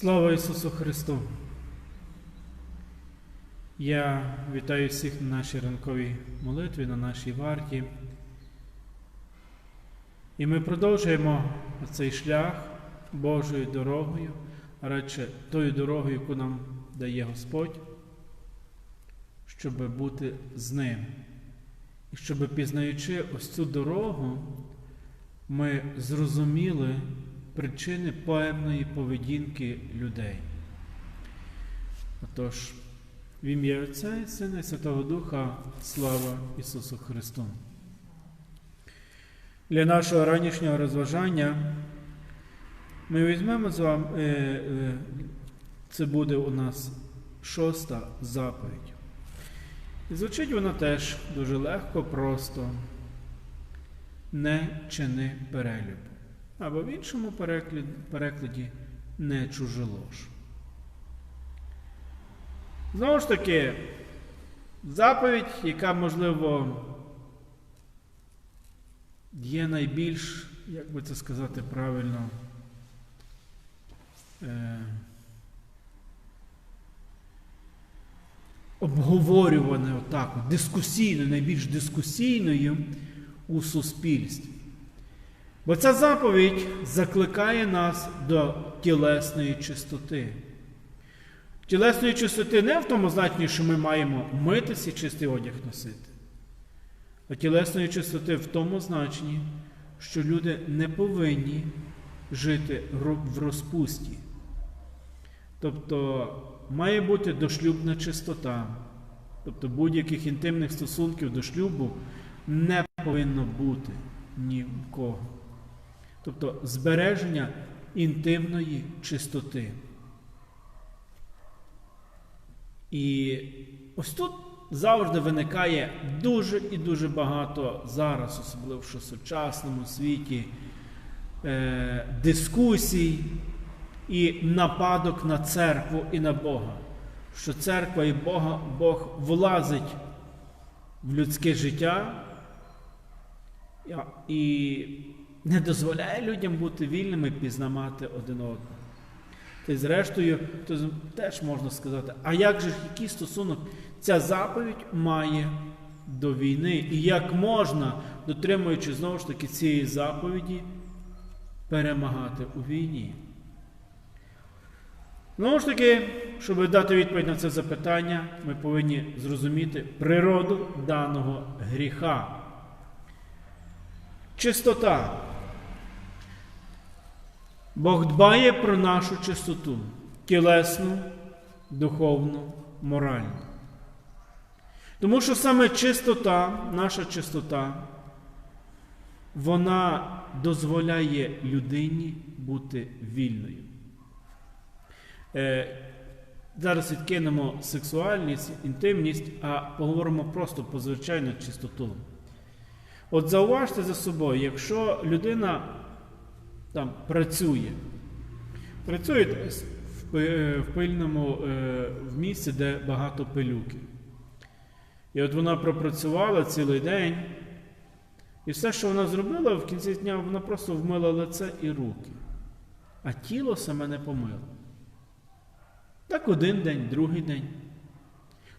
Слава Ісусу Христу! Я вітаю всіх на нашій ранковій молитві, на нашій варті. І ми продовжуємо цей шлях Божою дорогою, а радше тою дорогою, яку нам дає Господь, щоб бути з Ним. І щоб пізнаючи ось цю дорогу, ми зрозуміли причини певної поведінки людей. Отож, в ім'я Отця і Сина і Святого Духа, слава Ісусу Христу. Для нашого ранішнього розважання ми візьмемо з вами, е, е, це буде у нас шоста заповідь. І звучить вона теж дуже легко, просто не чини перелюбу. Або в іншому перекладі, не чужелож. Знову ж таки, заповідь, яка, можливо, є найбільш, як би це сказати правильно, е, обговорюване отак, от, дискусійно, найбільш дискусійною у суспільстві. Бо ця заповідь закликає нас до тілесної чистоти. Тілесної чистоти не в тому значенні, що ми маємо митися і чистий одяг носити, а тілесної чистоти в тому значенні, що люди не повинні жити в розпусті. Тобто має бути дошлюбна чистота. Тобто будь-яких інтимних стосунків до шлюбу не повинно бути ні в кого. Тобто збереження інтимної чистоти. І ось тут завжди виникає дуже і дуже багато зараз, особливо в сучасному світі, е, дискусій і нападок на церкву і на Бога. Що церква і Бога, Бог влазить в людське життя і не дозволяє людям бути вільними пізнавати один одного. Та й зрештою, то теж можна сказати, а як же який стосунок ця заповідь має до війни? І як можна, дотримуючи знову ж таки цієї заповіді, перемагати у війні? Знову ж таки, щоб дати відповідь на це запитання, ми повинні зрозуміти природу даного гріха. Чистота. Бог дбає про нашу чистоту тілесну, духовну, моральну. Тому що саме чистота, наша чистота, вона дозволяє людині бути вільною. Е, Зараз відкинемо сексуальність, інтимність, а поговоримо просто про звичайну чистоту. От зауважте за собою, якщо людина там працює, працює в пильному в місці, де багато пилюки. І от вона пропрацювала цілий день, і все, що вона зробила, в кінці дня вона просто вмила лице і руки, а тіло саме не помило. Так один день, другий день.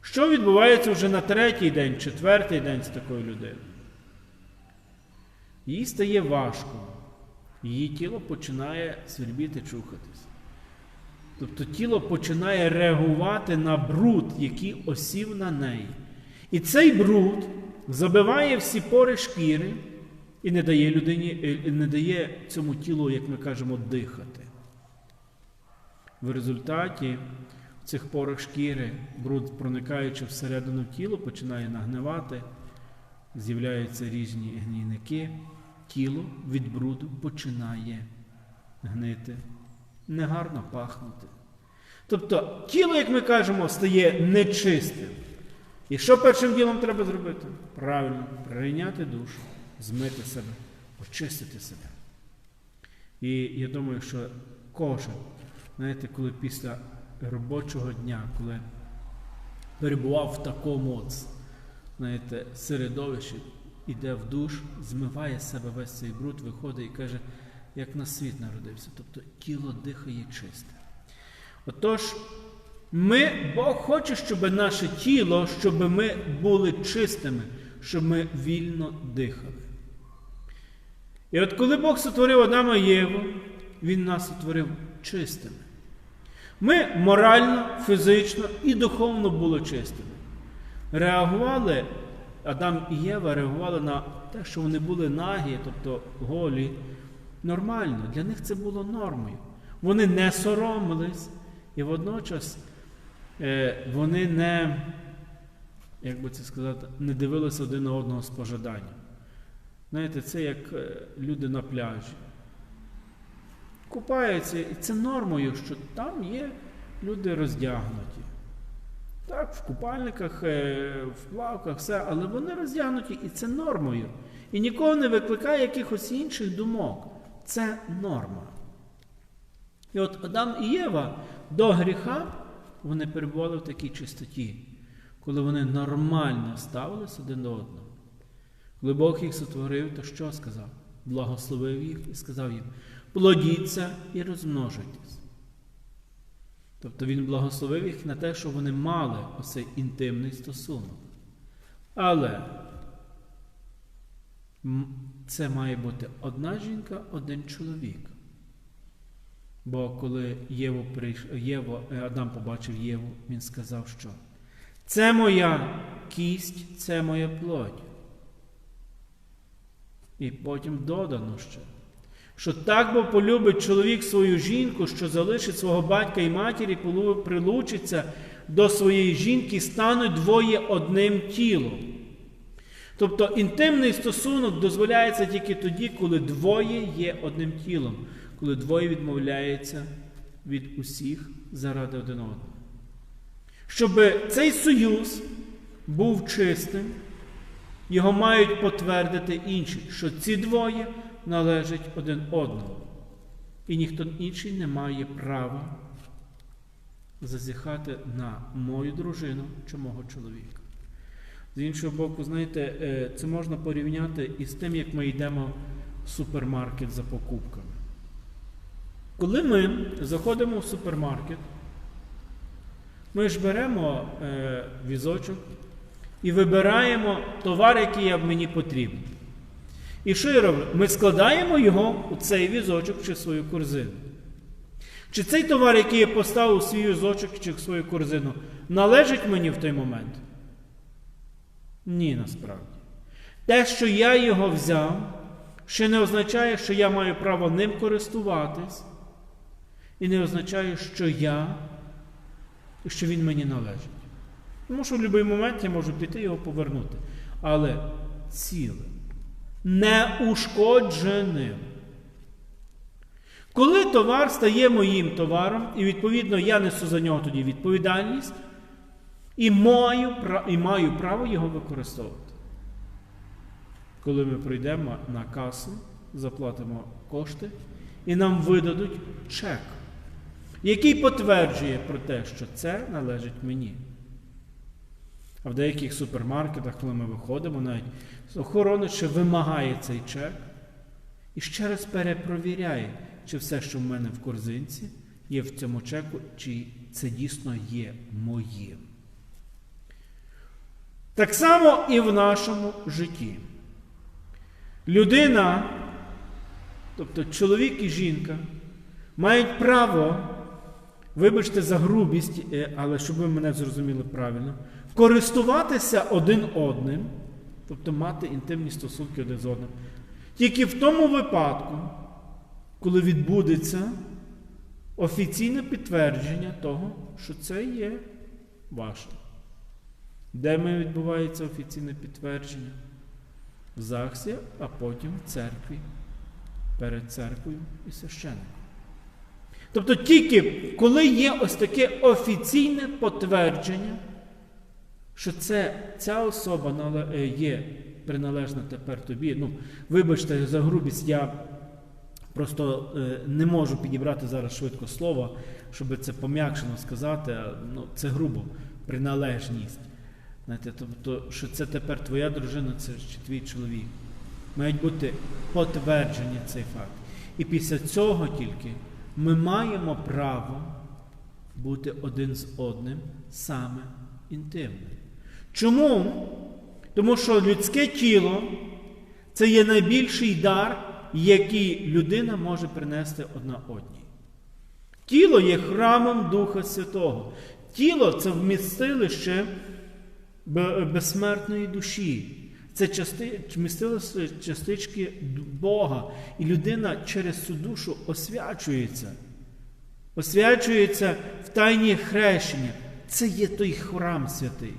Що відбувається вже на третій день, четвертий день з такою людиною? Їй стає важко, її тіло починає свербіти, чухатись. Тобто тіло починає реагувати на бруд, який осів на неї. І цей бруд забиває всі пори шкіри і не дає людині, не дає цьому тілу, як ми кажемо, дихати. В результаті в цих порах шкіри, бруд, проникаючи всередину тіла, починає нагнивати, з'являються різні гнійники, тіло від бруду починає гнити, негарно пахнути. Тобто тіло, як ми кажемо, стає нечистим. І що першим ділом треба зробити? Правильно, прийняти душу, змити себе, очистити себе. І я думаю, що кожен, знаєте, коли після робочого дня, коли перебував в такому от, знаєте, середовищі, іде в душ, змиває з себе весь цей бруд, виходить і каже, як на світ народився. Тобто тіло дихає чисте. Отож, ми, Бог хоче, щоб наше тіло, щоб ми були чистими, щоб ми вільно дихали. І от коли Бог сотворив Адама Єву, Він нас сотворив чистими. Ми морально, фізично і духовно були чистими. Реагували, Адам і Єва реагували на те, що вони були нагі, тобто голі, нормально. Для них це було нормою. Вони не соромились, і водночас е, вони не, як би це сказати, не дивилися один на одного з пожаданням. Знаєте, це як е, люди на пляжі. Купаються, і це нормою, що там є люди роздягнуті. Так, в купальниках, е, в плавках, все, але вони роздягнуті, і це нормою. І нікого не викликає якихось інших думок. Це норма. І от Адам і Єва до гріха вони перебували в такій чистоті, коли вони нормально ставилися один до одного. Коли Бог їх сотворив, то що сказав? Благословив їх і сказав їм: плодіться і розмножуйтесь. Тобто Він благословив їх на те, щоб вони мали оцей інтимний стосунок. Але це має бути одна жінка, один чоловік. Бо коли Єву прийш... Єво, Адам побачив Єву, він сказав, що це моя кість, це моя плоть. І потім додано ще, що так бо полюбить чоловік свою жінку, що залишить свого батька і матері, прилучиться до своєї жінки, стануть двоє одним тілом. Тобто інтимний стосунок дозволяється тільки тоді, коли двоє є одним тілом, коли двоє відмовляються від усіх заради один одного. Щоб цей союз був чистим, його мають потвердити інші, що ці двоє належать один одному. І ніхто інший не має права зазіхати на мою дружину чи мого чоловіка. З іншого боку, знаєте, це можна порівняти із тим, як ми йдемо в супермаркет за покупками. Коли ми заходимо в супермаркет, ми ж беремо е, візочок і вибираємо товар, який мені потрібен. І що я роблю? Ми складаємо його у цей візочок чи свою корзину. Чи цей товар, який я поставив у свій візочок чи в свою корзину, належить мені в той момент? Ні, насправді. Те, що я його взяв, ще не означає, що я маю право ним користуватись, і не означає, що я, що він мені належить. Тому що в будь-який момент я можу піти його повернути. Але цілим, неушкодженим. Коли товар стає моїм товаром, і відповідно я несу за нього тоді відповідальність, і маю, і маю право його використовувати. Коли ми прийдемо на касу, заплатимо кошти, і нам видадуть чек, який потверджує про те, що це належить мені. А в деяких супермаркетах, коли ми виходимо, навіть охорона ще вимагає цей чек і ще раз перепровіряє, чи все, що в мене в корзинці, є в цьому чеку, чи це дійсно є моїм. Так само і в нашому житті. Людина, тобто чоловік і жінка, мають право, вибачте за грубість, але щоб ви мене зрозуміли правильно, користуватися один одним, тобто мати інтимні стосунки один з одним, тільки в тому випадку, коли відбудеться офіційне підтвердження того, що це є ваше. Де ми відбувається офіційне підтвердження? В ЗАГСі, а потім в церкві, перед церквою і священником. Тобто тільки коли є ось таке офіційне підтвердження, що це, ця особа є приналежна тепер тобі. Ну, Вибачте, за грубість, я просто е, не можу підібрати зараз швидко слово, щоб це пом'якшено сказати, ну, це грубо приналежність. Знаєте, Тобто, що це тепер твоя дружина, це чи твій чоловік. Мають бути потверджені цей факт. І після цього тільки ми маємо право бути один з одним саме інтимним. Чому? Тому що людське тіло це є найбільший дар, який людина може принести одна одній. Тіло є храмом Духа Святого. Тіло це вмістилище безсмертної душі. Це вмістилище частички Бога. І людина через цю душу освячується. Освячується в тайні хрещення. Це є той храм святий.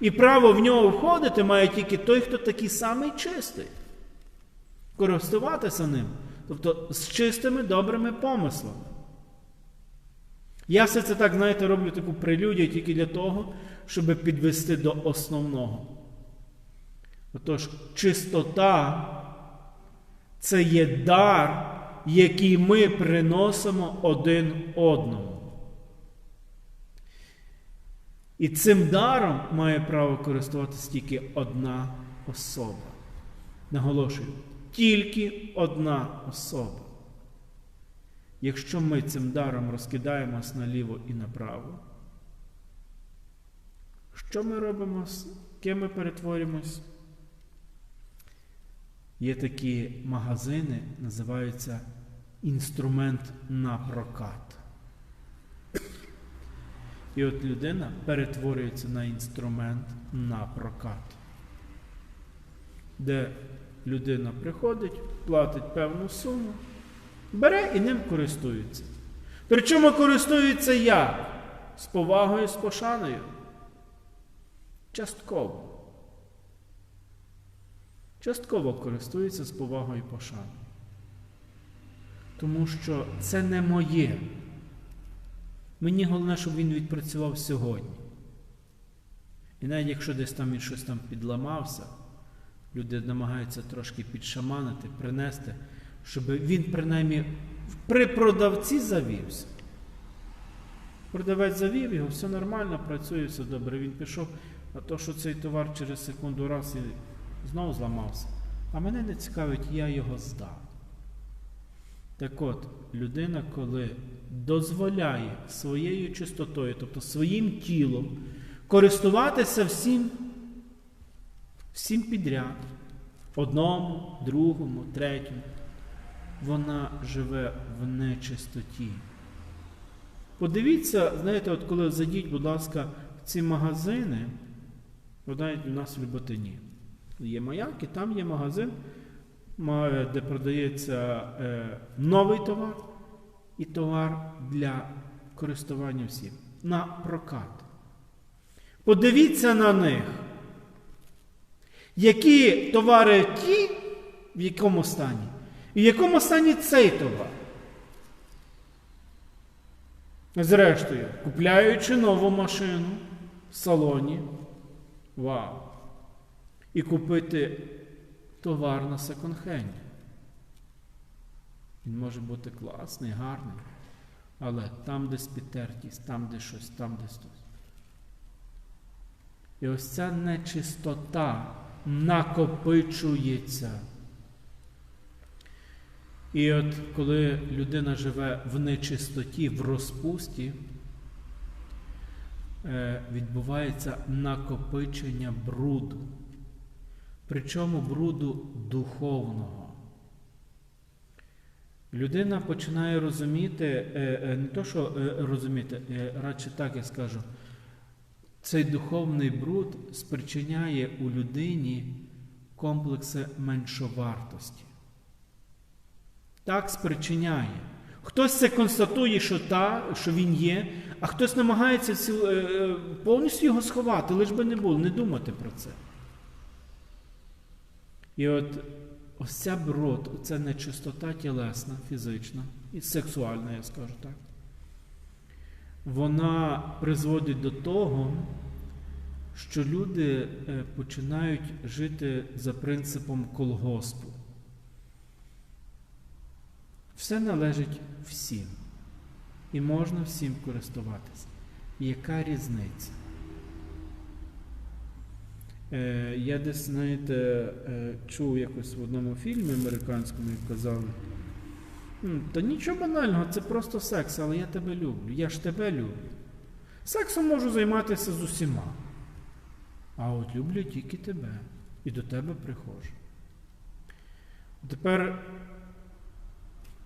І право в нього входити має тільки той, хто такий самий чистий. Користуватися ним. Тобто з чистими добрими помислами. Я все це так, знаєте, роблю таку прелюдію тільки для того, щоб підвести до основного. Отож, чистота це є дар, який ми приносимо один одному. І цим даром має право користуватися тільки одна особа. Наголошую, тільки одна особа. Якщо ми цим даром розкидаємось наліво і направо, що ми робимо? Ким ми перетворюємось? Є такі магазини, називаються інструмент на прокат. І от людина перетворюється на інструмент на прокат, де людина приходить, платить певну суму, бере і ним користується. Причому користується як? З повагою, з пошаною. Частково. Частково користується з повагою і пошаною. Тому що це не моє. Мені головне, щоб він відпрацював сьогодні. І навіть якщо десь там він щось там підламався, люди намагаються трошки підшаманити, принести, щоб він принаймні при продавці завівся. Продавець завів його, все нормально, працює, все добре. Він пішов, а то, що цей товар через секунду раз і знову зламався. А мене не цікавить, я його здав. Так от, людина, коли дозволяє своєю чистотою, тобто своїм тілом, користуватися всім, всім підряд, одному, другому, третьому, вона живе в нечистоті. Подивіться, знаєте, от коли зайдіть, будь ласка, в ці магазини, навіть у нас в Люботині. Є маяк, і там є магазин, де продається е, новий товар і товар для користування всім. На прокат. Подивіться на них. Які товари ті, в якому стані, і в якому стані цей товар. Зрештою, купляючи нову машину в салоні, вау, і купити товар на секонд-хенді. Він може бути класний, гарний, але там десь підтертість, там де щось, там десь щось. І ось ця нечистота накопичується. І от коли людина живе в нечистоті, в розпусті, е, відбувається накопичення бруду. Причому бруду духовного. Людина починає розуміти, е, е, не то, що е, розуміти, радше так я скажу, цей духовний бруд спричиняє у людині комплекси меншовартості. Так спричиняє. Хтось це констатує, що та, що він є, а хтось намагається повністю його сховати, лиш би не було, не думати про це. І от ось ця бруд, оця нечистота тілесна, фізична і сексуальна, я скажу так, вона призводить до того, що люди е, починають жити за принципом колгоспу. Все належить всім. І можна всім користуватися. Яка різниця? Е, я десь, знаєте, е, чув якось в одному фільмі американському, як казали, Та нічого банального, це просто секс, але я тебе люблю. Я ж тебе люблю. Сексом можу займатися з усіма. А от люблю тільки тебе. І до тебе приходжу. Тепер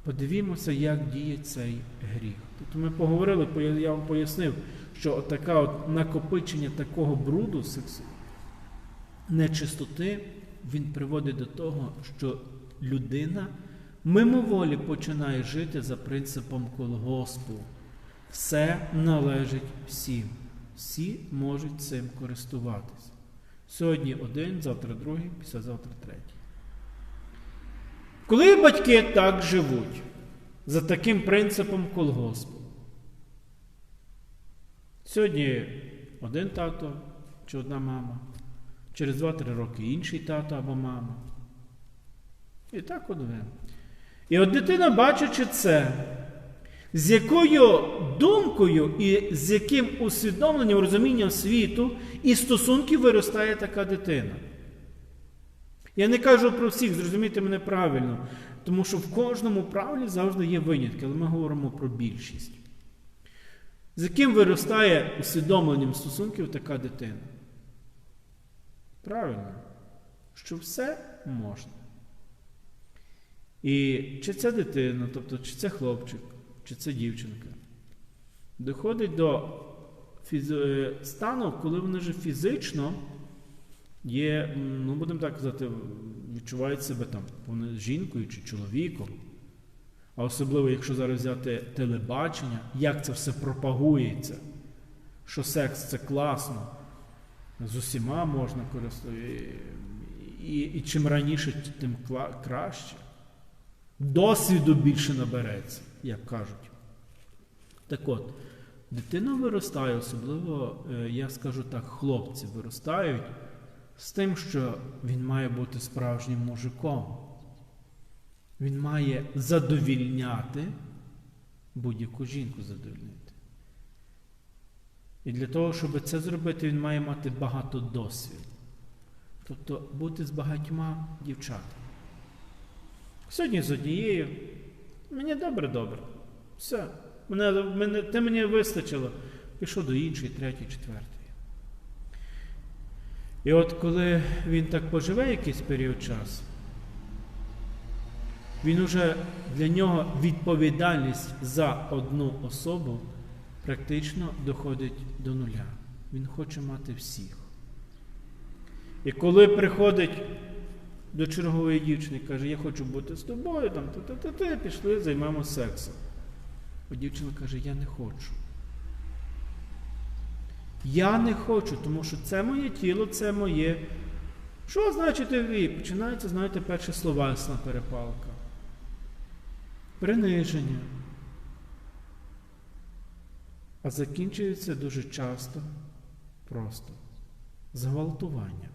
подивімося, як діє цей гріх. Тобто ми поговорили, я вам пояснив, що от таке от накопичення такого бруду, нечистоти, він приводить до того, що людина мимоволі починає жити за принципом колгоспу. Все належить всім. Всі можуть цим користуватися. Сьогодні один, завтра другий, післязавтра третій. Коли батьки так живуть, за таким принципом колгоспу, сьогодні один тато чи одна мама, через 2-3 роки інший тато або мама. І так от ви. І от дитина, бачачи це, з якою думкою і з яким усвідомленням, розумінням світу і стосунків виростає така дитина. Я не кажу про всіх, зрозумійте мене правильно, тому що в кожному правилі завжди є винятки, але ми говоримо про більшість. З яким виростає усвідомленням стосунків така дитина? Правильно, що все можна. І чи ця дитина, тобто чи це хлопчик, чи це дівчинка, доходить до фізи... стану, коли вони вже фізично є, ну будемо так казати, відчувають себе там жінкою чи чоловіком. А особливо, якщо зараз взяти телебачення, як це все пропагується, що секс це класно, з усіма можна користуватися, і, і чим раніше, тим краще. Досвіду більше набереться, як кажуть. Так от, дитина виростає, особливо, е, я скажу так, хлопці виростають з тим, що він має бути справжнім мужиком. Він має задовільняти будь-яку жінку задовільнити. І для того, щоб це зробити, він має мати багато досвіду. Тобто бути з багатьма дівчатами. Сьогодні з однією. Мені добре, добре. Все. Мене, мене, те мені вистачило. Пішов до іншої, третьої, четвертої. І от коли він так поживе якийсь період часу, він уже для нього відповідальність за одну особу практично доходить до нуля. Він хоче мати всіх. І коли приходить до чергової дівчини і каже, я хочу бути з тобою, там, та-та-та, пішли, займемо сексом. А дівчина каже, я не хочу. Я не хочу, тому що це моє тіло, це моє. Що значить ви? Починається, знаєте, перші словесна перепалка. Приниження. А закінчується дуже часто просто зґвалтування.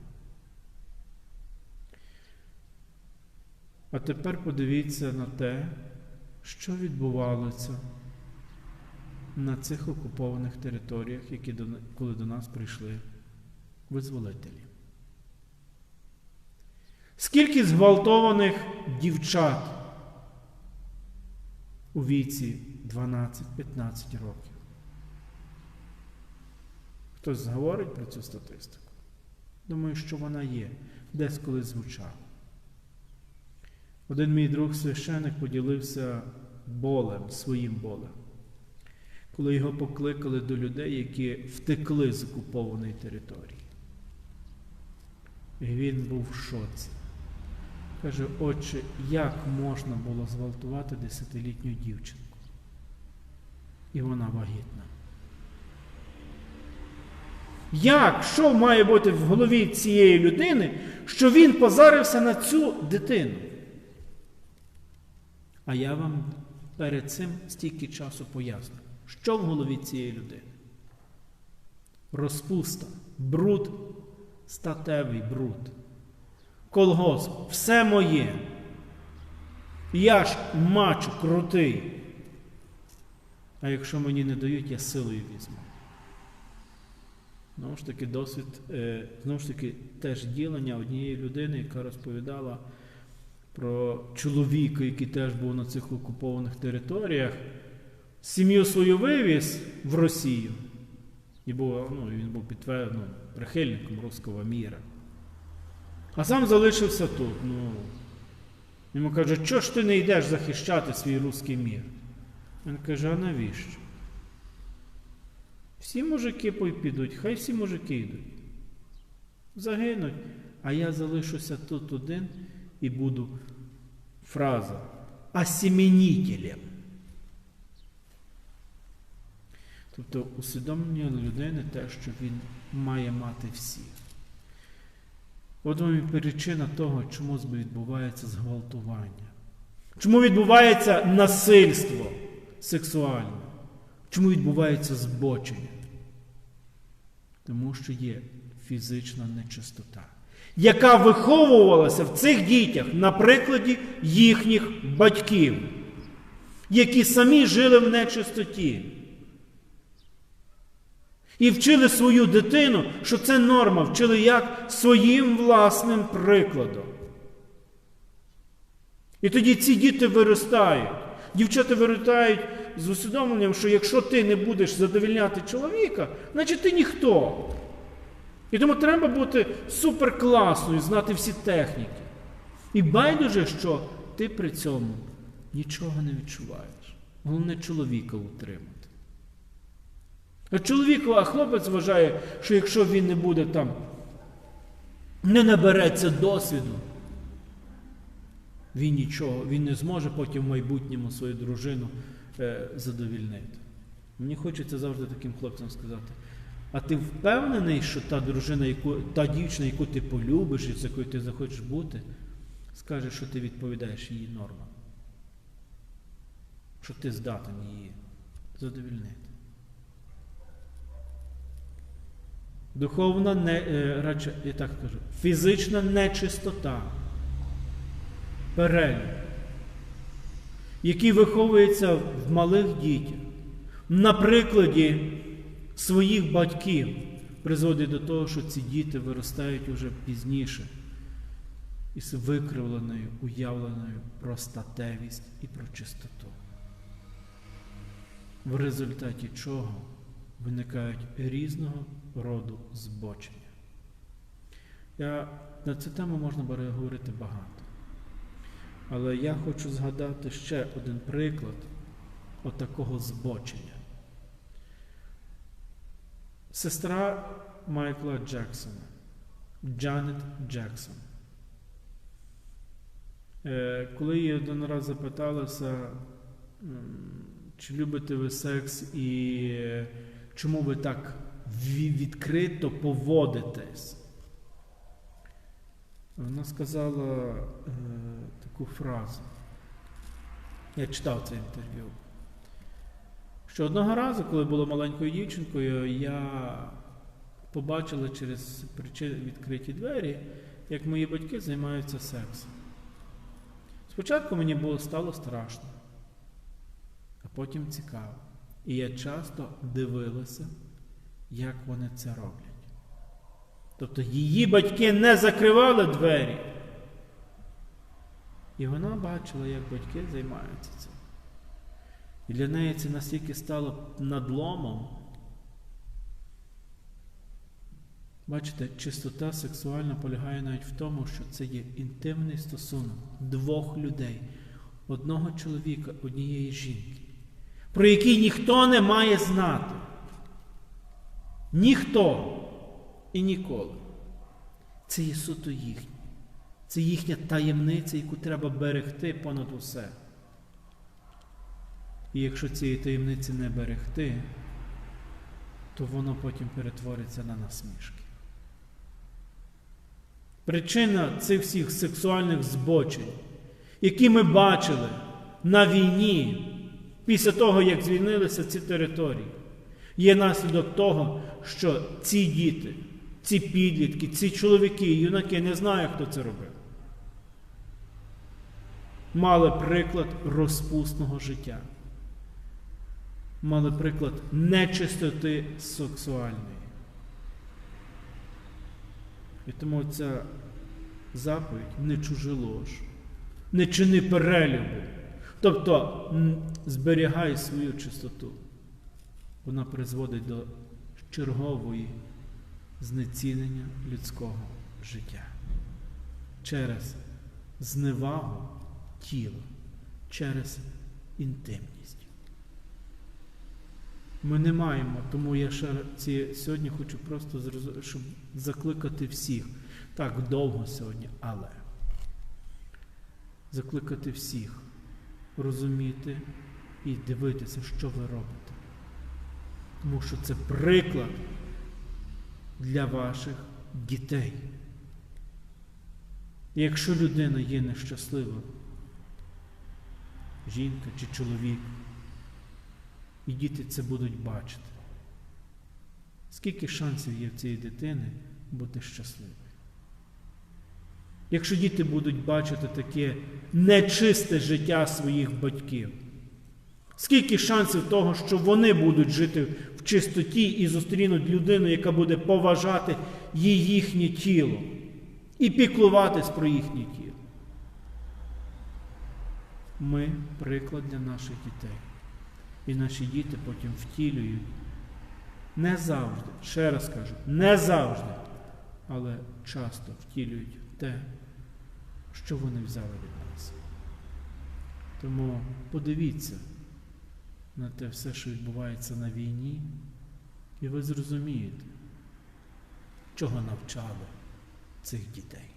А тепер подивіться на те, що відбувалося на цих окупованих територіях, які до, коли до нас прийшли визволителі. Скільки зґвалтованих дівчат у віці 12-15 років? Хтось говорить про цю статистику? Думаю, що вона є, десь колись звучала. Один мій друг священик поділився болем, своїм болем, коли його покликали до людей, які втекли з окупованої території. І він був в шоці. Каже, отче, як можна було зґвалтувати десятилітню дівчинку? І вона вагітна. Як, що має бути в голові цієї людини, що він позарився на цю дитину? А я вам перед цим стільки часу поясню, що в голові цієї людини. Розпуста, бруд, статевий бруд, колгосп, все моє. Я ж мачу крутий. А якщо мені не дають, я силою візьму. Знову ж таки, досвід, е, знову ж таки, теж ділення однієї людини, яка розповідала про чоловіка, який теж був на цих окупованих територіях, сім'ю свою вивіз в Росію. І був, ну, він був підтверджено прихильником руського міра. А сам залишився тут. Ну, йому каже, чого ж ти не йдеш захищати свій руський мір? Він каже, а навіщо? Всі мужики підуть, хай всі мужики йдуть. Загинуть. А я залишуся тут один і буду фраза осеменителем. Тобто усвідомлення людини те, що він має мати всіх. От вам і причина того, чому відбувається зґвалтування. Чому відбувається насильство сексуальне? Чому відбувається збочення? Тому що є фізична нечистота, яка виховувалася в цих дітях на прикладі їхніх батьків, які самі жили в нечистоті. І вчили свою дитину, що це норма, вчили як своїм власним прикладом. І тоді ці діти виростають. Дівчата виростають з усвідомленням, що якщо ти не будеш задовільняти чоловіка, значить ти ніхто. І тому треба бути суперкласною, знати всі техніки. І байдуже, що ти при цьому нічого не відчуваєш. Головне чоловіка утримати. А чоловік, а хлопець вважає, що якщо він не буде там, не набереться досвіду, він нічого, він не зможе потім в майбутньому свою дружину задовільнити. Мені хочеться завжди таким хлопцям сказати. А ти впевнений, що та дружина, яку, та дівчина, яку ти полюбиш і з якою ти захочеш бути, скаже, що ти відповідаєш її нормам. Що ти здатен її задовільнити. Духовна не, е, радше, я так скажу, фізична нечистота, перелік, який виховується в малих дітях, на прикладі своїх батьків, призводить до того, що ці діти виростають уже пізніше із викривленою, уявленою про статевість і про чистоту. В результаті чого виникають різного роду збочення. Я, На цю тему можна говорити багато. Але я хочу згадати ще один приклад отакого збочення. Сестра Майкла Джексона, Джанет Джексон. Е, Коли її один раз запиталася, чи любите ви секс і чому ви так відкрито поводитесь? Вона сказала е, таку фразу. Я читав це інтерв'ю. Що одного разу, коли була маленькою дівчинкою, я побачила через відкриті двері, як мої батьки займаються сексом. Спочатку мені було стало страшно, а потім цікаво. І я часто дивилася, як вони це роблять. Тобто її батьки не закривали двері. І вона бачила, як батьки займаються цим. І для неї це настільки стало надломом. Бачите, чистота сексуальна полягає навіть в тому, що це є інтимний стосунок двох людей, одного чоловіка, однієї жінки, про який ніхто не має знати. Ніхто і ніколи. Це є суто їхнє. Це їхня таємниця, яку треба берегти понад усе. І якщо цієї таємниці не берегти, то воно потім перетвориться на насмішки. Причина цих всіх сексуальних збочень, які ми бачили на війні після того, як звільнилися ці території, є наслідок того, що ці діти, ці підлітки, ці чоловіки, юнаки, не знаю, хто це робив, мали приклад розпусного життя мали приклад нечистоти сексуальної. І тому ця заповідь не чужелож, не чини перелюбу. Тобто зберігай свою чистоту. Вона призводить до чергової знецінення людського життя через зневагу тіла, через інтимність. Ми не маємо, тому я ще ці, сьогодні хочу просто щоб закликати всіх. Так, довго сьогодні, але закликати всіх розуміти і дивитися, що ви робите. Тому що це приклад для ваших дітей. Якщо людина є нещаслива, жінка чи чоловік, і діти це будуть бачити. Скільки шансів є в цієї дитини бути щасливою? Якщо діти будуть бачити таке нечисте життя своїх батьків, скільки шансів того, що вони будуть жити в чистоті і зустрінуть людину, яка буде поважати їй їхнє тіло і піклуватись про їхнє тіло? Ми приклад для наших дітей. І наші діти потім втілюють не завжди, ще раз кажу, не завжди, але часто втілюють те, що вони взяли від нас. Тому подивіться на те все, що відбувається на війні, і ви зрозумієте, чого навчали цих дітей.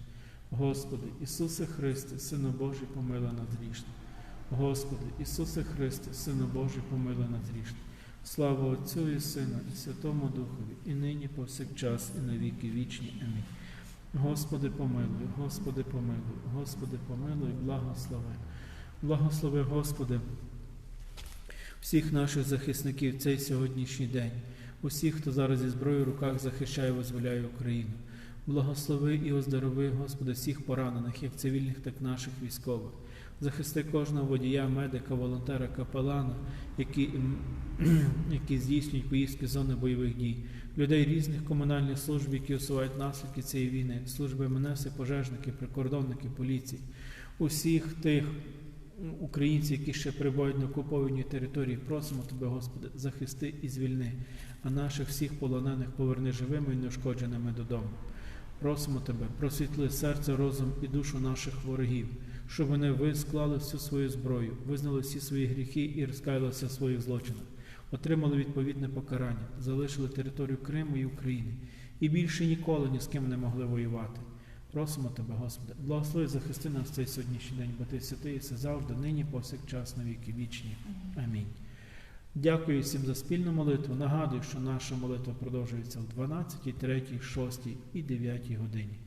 Господи, Ісусе Христе, Сина Божий, помилуй нас грішних. Господи, Ісусе Христе, Сина Божий, помилуй нас грішних. Слава Отцю і Сину, і Святому Духові, і нині повсякчас, і на віки вічні. Амінь. Господи, помилуй, Господи, помилуй, Господи, помилуй, благослови. Благослови, Господи, всіх наших захисників цей сьогоднішній день, усіх, хто зараз зі зброєю в руках захищає визволяє Україну. Благослови і оздорови, Господи, всіх поранених, як цивільних, так і наших військових. Захисти кожного водія, медика, волонтера, капелана, які, які здійснюють поїздки з зони бойових дій, людей різних комунальних служб, які усувають наслідки цієї війни, служби МНС, пожежники, прикордонники, поліції, усіх тих українців, які ще перебувають на окупованій території, просимо Тебе, Господи, захисти і звільни, а наших всіх полонених поверни живими і неушкодженими додому. Просимо Тебе, просвітли серце, розум і душу наших ворогів, щоб вони ви склали всю свою зброю, визнали всі свої гріхи і розкаялися в своїх злочинах, отримали відповідне покарання, залишили територію Криму і України і більше ніколи ні з ким не могли воювати. Просимо Тебе, Господи, благослови захисти нас цей сьогоднішній день, бо Ти святий і все завжди, нині, повсякчас, на віки вічні. Амінь. Дякую всім за спільну молитву. Нагадую, що наша молитва продовжується в 12, 3, 6 і 9 годині.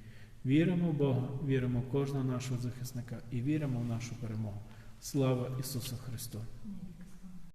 Віримо в Бога, віримо в кожного нашого захисника і віримо в нашу перемогу. Слава Ісусу Христу!